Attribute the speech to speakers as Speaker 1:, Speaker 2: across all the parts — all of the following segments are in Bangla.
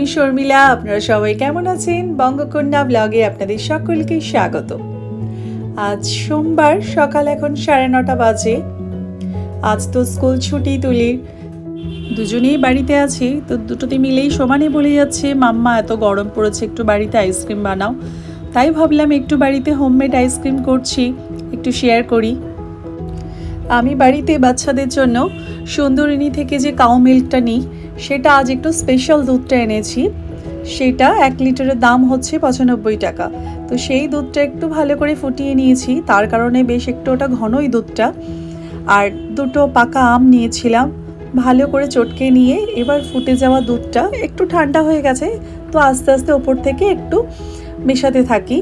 Speaker 1: আমি শর্মিলা, আপনারা সবাই কেমন আছেন? বঙ্গকন্যা ব্লগে আপনাদের সকলকে স্বাগত। আজ সোমবার, সকাল এখন সাড়ে নটা বাজে। আজ তো স্কুল ছুটি তুলির দুজনেই বাড়িতে আছি, তো দুটোতে মিলেই সমানে বলে যাচ্ছে, মাম্মা, এত গরম পড়েছে, একটু বাড়িতে আইসক্রিম বানাও। তাই ভাবলাম একটু বাড়িতে হোমমেড আইসক্রিম করছি, একটু শেয়ার করি। আমি বাড়িতে বাচ্চাদের জন্য সুন্দরিনী থেকে যে কাউ মিল্কটা নিই সেটা আজ একটু স্পেশাল দুধটা এনেছি। সেটা এক লিটারের দাম হচ্ছে পঁচানব্বই টাকা। তো সেই দুধটা একটু ভালো করে ফুটিয়ে নিয়েছি, তার কারণে বেশ একটু ওটা ঘনই দুধটা। আর দুটো পাকা আম নিয়েছিলাম, ভালো করে চটকে নিয়ে এবার ফুটে যাওয়া দুধটা একটু ঠান্ডা হয়ে গেছে, তো আস্তে আস্তে ওপর থেকে একটু মেশাতে থাকি।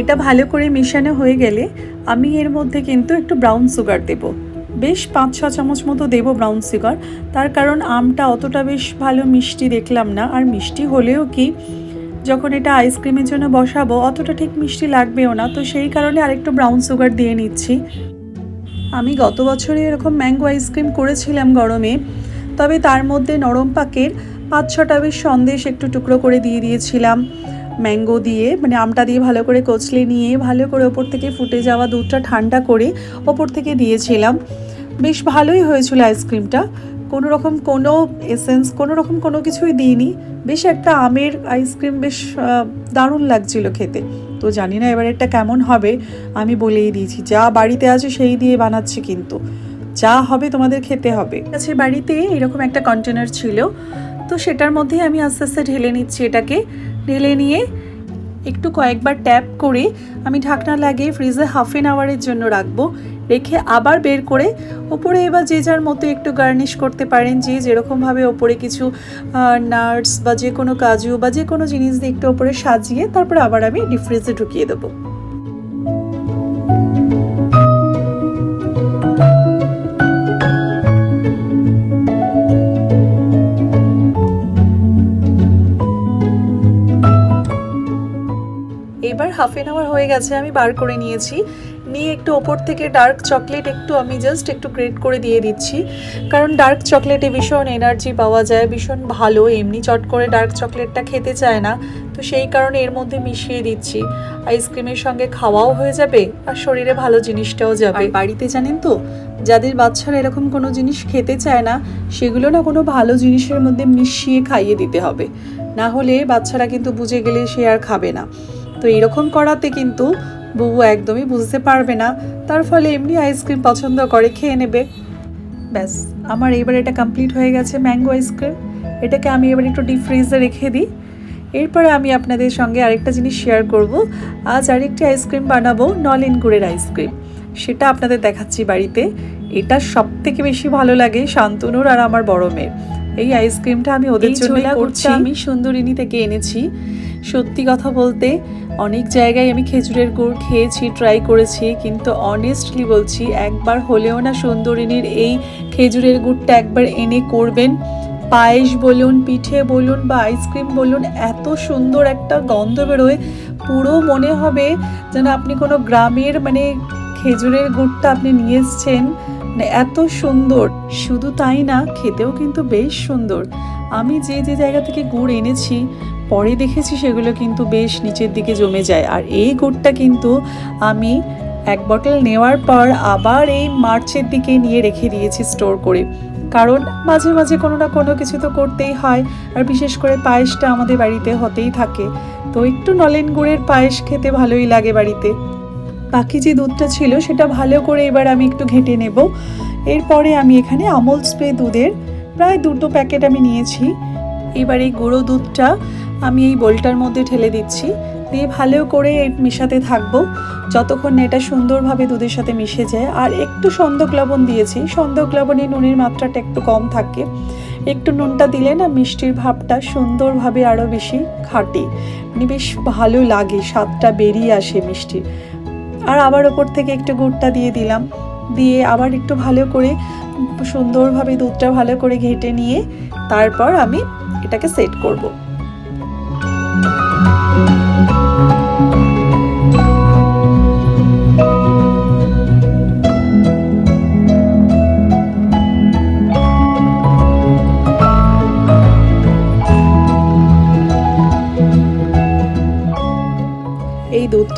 Speaker 1: এটা ভালো করে মেশানো হয়ে গেলে আমি এর মধ্যে কিন্তু একটু ব্রাউন সুগার দেব। বেশ পাঁচ ছ চামচ মতো দেবো ব্রাউন সুগার তার কারণ আমটা অতটা বেশ ভালো মিষ্টি দেখলাম না। আর মিষ্টি হলেও কি, যখন এটা আইসক্রিমের জন্য বসাবো, অতটা ঠিক মিষ্টি লাগবেও না। তো সেই কারণে আরেকটু ব্রাউন সুগার দিয়ে নিচ্ছি। আমি গত বছরে এরকম ম্যাঙ্গো আইসক্রিম করেছিলাম গরমে। তবে তার মধ্যে নরম পাকের পাঁচ ছটা বেশ সন্দেশ একটু টুকরো করে দিয়ে দিয়েছিলাম। ম্যাঙ্গো দিয়ে মানে আমটা দিয়ে ভালো করে কচলে নিয়ে, ভালো করে ওপর থেকে ফুটে যাওয়া দুধটা ঠান্ডা করে ওপর থেকে দিয়েছিলাম। বেশ ভালোই হয়েছিল আইসক্রিমটা। কোনো রকম কোনো এসেন্স কোনো রকম কোনো কিছুই দিইনি। বেশ একটা আমের আইসক্রিম বেশ দারুণ লাগছিল খেতে। তো জানি না এবার এটা কেমন হবে, আমি বলেই দিয়েছি, যা বাড়িতে আছে সেই দিয়ে বানাচ্ছি কিন্তু। যা হবে তোমাদের খেতে হবে। আছে বাড়িতে এরকম একটা কন্টেনার ছিল তো সেটার মধ্যে আমি আস্তে আস্তে ঢেলে নিচ্ছি এটাকে। ঢেলে নিয়ে একটু কয়েকবার ট্যাপ করে আমি ঢাকনা লাগিয়ে ফ্রিজে হাফ এন আওয়ারের জন্য রাখব। রেখে আবার বের করে ওপরে এবার যে যার মতো একটু গার্নিশ করতে পারেন, যে যেরকমভাবে ওপরে কিছু নাটস বা যে কোনো কাজু বা যে কোনো জিনিস দিয়ে একটু ওপরে সাজিয়ে তারপর আবার আমি ডিপ ফ্রিজে ঢুকিয়ে দেবো। এবার হাফ এন আওয়ার হয়ে গেছে, আমি বার করে নিয়েছি। নিয়ে একটু ওপর থেকে ডার্ক চকলেট একটু আমি জাস্ট একটু গ্রেট করে দিয়ে দিচ্ছি। কারণ ডার্ক চকলেটে ভীষণ এনার্জি পাওয়া যায়, ভীষণ ভালো, এমনি চট করে ডার্ক চকলেটটা খেতে চায় না। তো সেই কারণে এর মধ্যে মিশিয়ে দিচ্ছি। আইসক্রিমের সঙ্গে খাওয়াও হয়ে যাবে আর শরীরে ভালো জিনিসটাও যাবে। বাড়িতে জানেন তো, যাদের বাচ্চারা এরকম কোনো জিনিস খেতে চায় না, সেগুলো না কোনো ভালো জিনিসের মধ্যে মিশিয়ে খাইয়ে দিতে হবে। না হলে বাচ্চারা কিন্তু বুঝে গেলে সে আর খাবে না। তো এরকম করাতে কিন্তু বউ একদমই বুঝতে পারবে না। তার ফলে এমনি আইসক্রিম পছন্দ করে, খেয়ে নেবে। ব্যাস, আমার এবার এটা কমপ্লিট হয়ে গেছে ম্যাঙ্গো আইসক্রিম। এটাকে আমি এবার একটু ডিপ ফ্রিজে রেখে দিই। এরপরে আমি আপনাদের সঙ্গে আরেকটা জিনিস শেয়ার করব। আজ আরেকটি আইসক্রিম বানাবো, নলেন গুড়ের আইসক্রিম। সেটা আপনাদের দেখাচ্ছি বাড়িতে। এটা সব থেকে বেশি ভালো লাগে শান্তনুর আর আমার বড় মেয়ের। এই আইসক্রিমটা আমি ওদের জন্য করছি। আমি সুন্দরিনী থেকে এনেছি। সত্যি কথা বলতে অনেক জায়গায় আমি খেজুরের গুড় খেয়েছি ট্রাই করেছি কিন্তু অনেস্টলি বলছি একবার হলেও না সুন্দরিনীর এই খেজুরের গুড়টা একবার এনে করবেন। পায়েস বলুন পিঠে বলুন বা আইসক্রিম বলুন এত সুন্দর একটা গন্ধ বেরোয়। পুরো মনে হবে যেন আপনি কোনো গ্রামের মানে খেজুরের গুড়টা আপনি নিয়ে এসছেন। মানে এত সুন্দর। শুধু তাই না, খেতেও কিন্তু বেশ সুন্দর। আমি যে যে জায়গা থেকে গুড় এনেছি, পরে দেখেছি সেগুলো কিন্তু বেশ নিচের দিকে জমে যায়। আর এই গুড়টা কিন্তু আমি এক বটল নেওয়ার পর আবার এই মার্চের দিকে নিয়ে রেখে দিয়েছি স্টোর করে। কারণ মাঝে মাঝে কোনো না কোনো কিছু তো করতেই হয়। আর বিশেষ করে পায়েসটা আমাদের বাড়িতে হতেই থাকে। তো একটু নলেন গুড়ের পায়েস খেতে ভালোই লাগে বাড়িতে। বাকি যে দুধটা ছিল সেটা ভালো করে এবার আমি একটু ঘেঁটে নেব। এরপরে আমি এখানে আমল স্প্রে দুধের প্রায় দুটো প্যাকেট আমি নিয়েছি। এবার এই গুঁড়ো দুধটা আমি এই বোলটার মধ্যে ঠেলে দিচ্ছি। দিয়ে ভালো করে মেশাতে থাকব। যতক্ষণ না এটা সুন্দরভাবে দুধের সাথে মিশে যায়। আর একটু সন্দক লবণ দিয়েছি। সন্দক লবণে নুনের মাত্রাটা একটু কম থাকে। একটু নুনটা দিলে না মিষ্টির ভাবটা সুন্দরভাবে আরও বেশি খাটে। মানে বেশ ভালো লাগে, স্বাদটা বেরিয়ে আসে মিষ্টির। আর আবার ওপর থেকে একটু গুড়টা দিয়ে দিলাম। দিয়ে আবার একটু ভালো করে সুন্দরভাবে দুধটা ভালো করে ঘেটে নিয়ে তারপর আমি এটাকে সেট করব।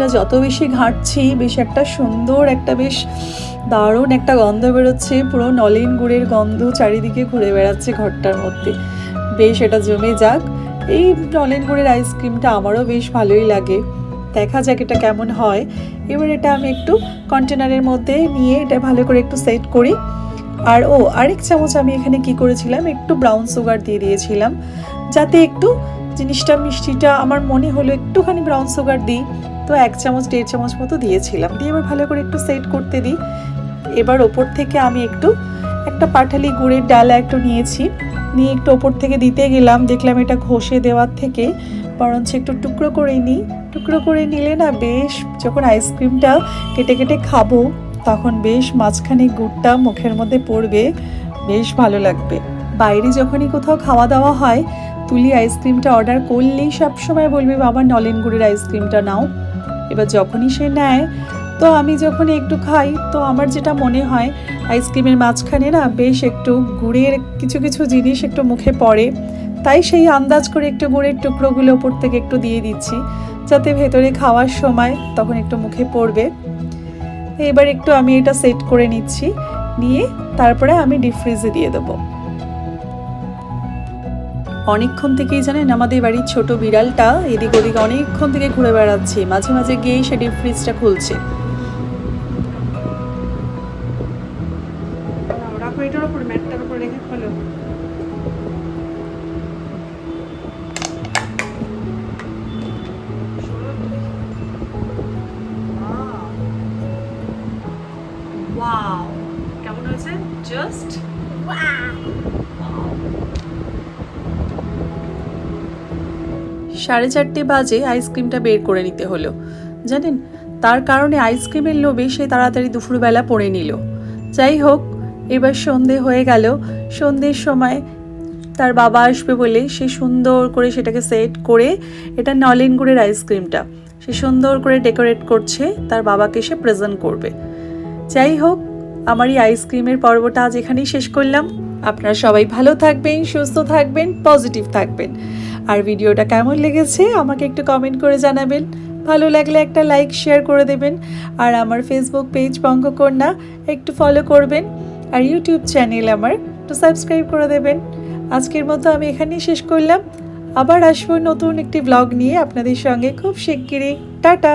Speaker 1: যত বেশি ঘাঁটছি, বেশ একটা সুন্দর একটা, বেশ দারুণ একটা গন্ধ বেরোচ্ছে। পুরো নলেন গুড়ের গন্ধ চারিদিকে ঘুরে বেড়াচ্ছে ঘরটার মধ্যে। বেশ, এটা জমে যাক। এই নলেন গুড়ের আইসক্রিমটা আমারও বেশ ভালোই লাগে। দেখা যাক এটা কেমন হয়। এবার এটা আমি একটু কন্টেনারের মধ্যে নিয়ে এটা ভালো করে একটু সেট করি। আর ও, আরেক চামচ আমি এখানে কি করেছিলাম? একটু ব্রাউন সুগার দিয়ে দিয়েছিলাম। যাতে একটু জিনিসটা, মিষ্টিটা, আমার মনে হলো একটুখানি ব্রাউন সুগার দিই। তো এক চামচ, দেড় চামচ মতো দিয়েছিলাম। দিয়ে এবার ভালো করে একটু সেট করতে দিই। এবার ওপর থেকে আমি একটু একটা পাঠালি গুড়ের ডালা একটু নিয়েছি। নিয়ে একটু ওপর থেকে দিতে গেলাম। দেখলাম এটা ঘষে দেওয়ার থেকে। বরঞ্চ একটু টুকরো করে নিই। টুকরো করে নিলে না বেশ যখন আইসক্রিমটা কেটে কেটে খাব, তখন বেশ মাঝখানে গুড়টা মুখের মধ্যে পড়বে। বেশ ভালো লাগবে। বাইরে যখনই কোথাও খাওয়া দাওয়া হয়, তুলি আইসক্রিমটা অর্ডার করলেই সবসময় বলবে, বাবা, নলেন গুড়ের আইসক্রিমটা নাও। এবার যখনই সে নেয়, তো আমি যখন একটু খাই, তো আমার যেটা মনে হয়, আইসক্রিমের মাঝখানে না বেশ একটু গুড়ের কিছু কিছু জিনিস একটু মুখে পড়ে। তাই সেই আন্দাজ করে একটু গুড়ের টুকরোগুলো ওপর থেকে একটু দিয়ে দিচ্ছি, যাতে ভেতরে খাওয়ার সময় তখন একটু মুখে পড়বে। এবার একটু আমি এটা সেট করে নিচ্ছি, নিয়ে তারপরে আমি ডিপ ফ্রিজে দিয়ে দেবো। অনেকক্ষণ থেকেই জানেন আমাদের বাড়ির ছোট বিড়ালটা এদিক ওদিক অনেকক্ষণ থেকে ঘুরে বেড়াচ্ছে। মাঝে মাঝে গিয়েই সে ডিপ ফ্রিজটা খুলছে।
Speaker 2: ওয়াও কেমন হয়েছে? জাস্ট
Speaker 1: সাড়ে চারটে বাজে আইসক্রিমটা বের করে নিতে হলো। জানেন, তার কারণে আইসক্রিমের লোভে সে তাড়াতাড়ি দুপুরবেলা পড়ে নিল। যাই হোক, এবার সন্ধে হয়ে গেল। সন্ধ্যের সময় তার বাবা আসবে বলে সে সুন্দর করে সেটাকে সেট করে এটা নলেন গুড়ের আইসক্রিমটা, সে সুন্দর করে ডেকোরেট করছে, তার বাবাকে সে প্রেজেন্ট করবে। যাই হোক, আমার এই আইসক্রিমের পর্বটা আজ এখানেই শেষ করলাম। আপনারা সবাই ভালো থাকবেন, সুস্থ থাকবেন, পজিটিভ থাকবেন। আর ভিডিওটা কেমন লেগেছে আমাকে একটু কমেন্ট করে জানাবেন। ভালো লাগলে একটা লাইক শেয়ার করে দেবেন। আর আমার ফেসবুক পেজ বঙ্গকন্যা, একটু ফলো করবেন। আর ইউটিউব চ্যানেল আমার একটু সাবস্ক্রাইব করে দেবেন। আজকের মতো আমি এখানেই শেষ করলাম। আবার আসব নতুন একটি ব্লগ নিয়ে আপনাদের সঙ্গে খুব শিগগিরই। টাটা!